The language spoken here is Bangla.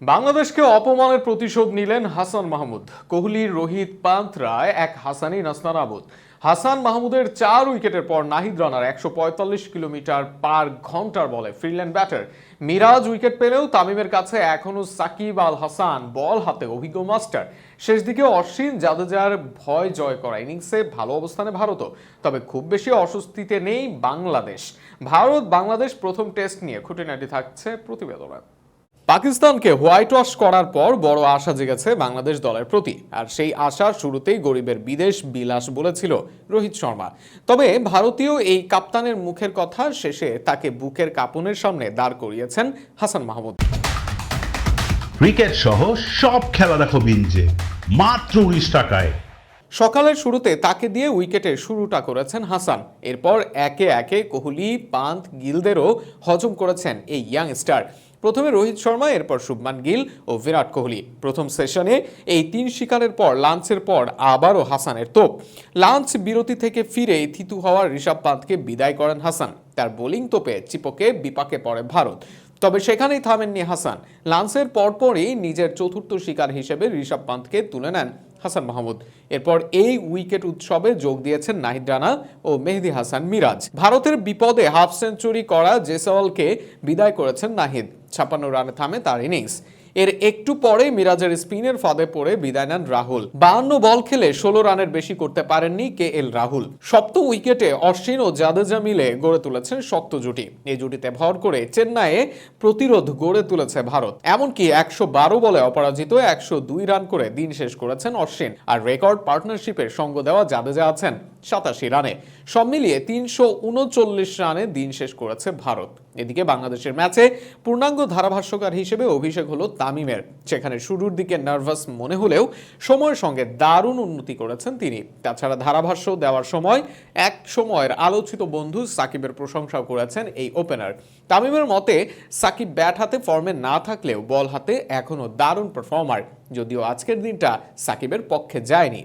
বাংলাদেশকে অপমানের প্রতিশোধ নিলেন হাসান মাহমুদ। কোহলি, রোহিত পান্ত রায়, এক হাসানি নাসনারাবুদ হাসান মাহমুদের চার উইকেটের পর নাহিদ রানার একশো পঁয়তাল্লিশ কিলোমিটার পার ঘণ্টার বলে ফিরলেন ব্যাটার। মিরাজ উইকেট পেলেও তামিমের কাছে এখনও সাকিব আল হাসান বল হাতে অভিজ্ঞ মাস্টার। শেষ দিকে অশ্বিন জাদেজার ভয় জয় করা ইনিংসে ভালো অবস্থানে ভারতও। তবে খুব বেশি অস্বস্তিতে নেই বাংলাদেশ। ভারত বাংলাদেশ প্রথম টেস্ট নিয়ে খুঁটিনাটি থাকছে প্রতিবেদনে। পাকিস্তানকে হোয়াইট ওয়াশ করার পর বড় আশা জেগেছে বাংলাদেশ দলের প্রতি। আর সেই আশা শুরুতেই গরিবের বিদেশ বিলাস বলেছিল রোহিত শর্মা। তবে ভারতীয় এই কাপ্তানের মুখের কথা শেষে তাকে বুকের কাপনের সামনে দাঁড় করিয়েছেন হাসান মাহমুদ। ক্রিকেট সহ সব খেলা দেখো বিঞ্জে মাত্র উনিশ টাকায়। সকালের শুরুতে তাকে দিয়ে উইকেটের শুরুটা করেছেন হাসান। এরপর একে একে কোহলি পান্ত গিলদেরও হজম করেছেন এই ইয়াং স্টার। প্রথমে রোহিত শর্মা, এরপর শুভমান গিল ও বিরাট কোহলি। প্রথম সেশনে এই তিন শিকারের পর, লাঞ্চের পর আবারও হাসানের তোপ। লাঞ্চ বিরতি থেকে ফিরে থিতু হওয়ার ঋষভ পান্তকে বিদায় করেন হাসান। তার বোলিং তোপে চিপকে বিপাকে পড়ে ভারত। তবে সেখানেই থামেননি হাসান। লান্সের পরপরই নিজের চতুর্থ শিকার হিসেবে ঋষভ পান্তকে তুলে নেন হাসান মাহমুদ। এরপর এই উইকেট উৎসবে যোগ দিয়েছেন নাহিদ রানা ও মেহেদি হাসান মিরাজ। ভারতের বিপদে হাফ সেঞ্চুরি করা জেসওয়ালকে বিদায় করেছেন নাহিদ। ছাপ্পান্ন রানে থামে তার ইনিংস। এর একটু পরে মিরাজের স্পিনের ফাঁদে পড়ে বিদায় নেন রাহুল। বাহান্ন বল খেলে ষোলো রানের বেশি করতে পারেননি কে এল রাহুল। সপ্তম উইকেটে অশ্বিন ও জাদেজা মিলে গড়ে তুলেছেন শক্ত জুটি। এই জুটিতে ভর করে চেন্নাইয়ে প্রতিরোধ গড়ে তুলেছে ভারত। এমনকি একশো বারো বলে অপরাজিত একশো দুই রান করে দিন শেষ করেছেন অশ্বিন। আর রেকর্ড পার্টনারশিপের সঙ্গ দেওয়া জাদেজা আছেন সাতাশি রানে। সব মিলিয়ে তিনশো উনচল্লিশ রানে দিন শেষ করেছে ভারত। এদিকে বাংলাদেশের ম্যাচে পূর্ণাঙ্গ ধারাভাষ্যকার হিসেবে অভিষেক হলো তামিমের। সেখানে শুরুর দিকে নার্ভাস মনে হলেও সময়ের সঙ্গে দারুণ উন্নতি করেছেন তিনি। তাছাড়া ধারাভাষ্য দেওয়ার সময় এক সময়ের আলোচিত বন্ধু সাকিবের প্রশংসাও করেছেন এই ওপেনার। তামিমের মতে, সাকিব ব্যাট হাতে ফর্মে না থাকলেও বল হাতে এখনও দারুণ পারফর্মার যদিও আজকের দিনটা সাকিবের পক্ষে যায়নি।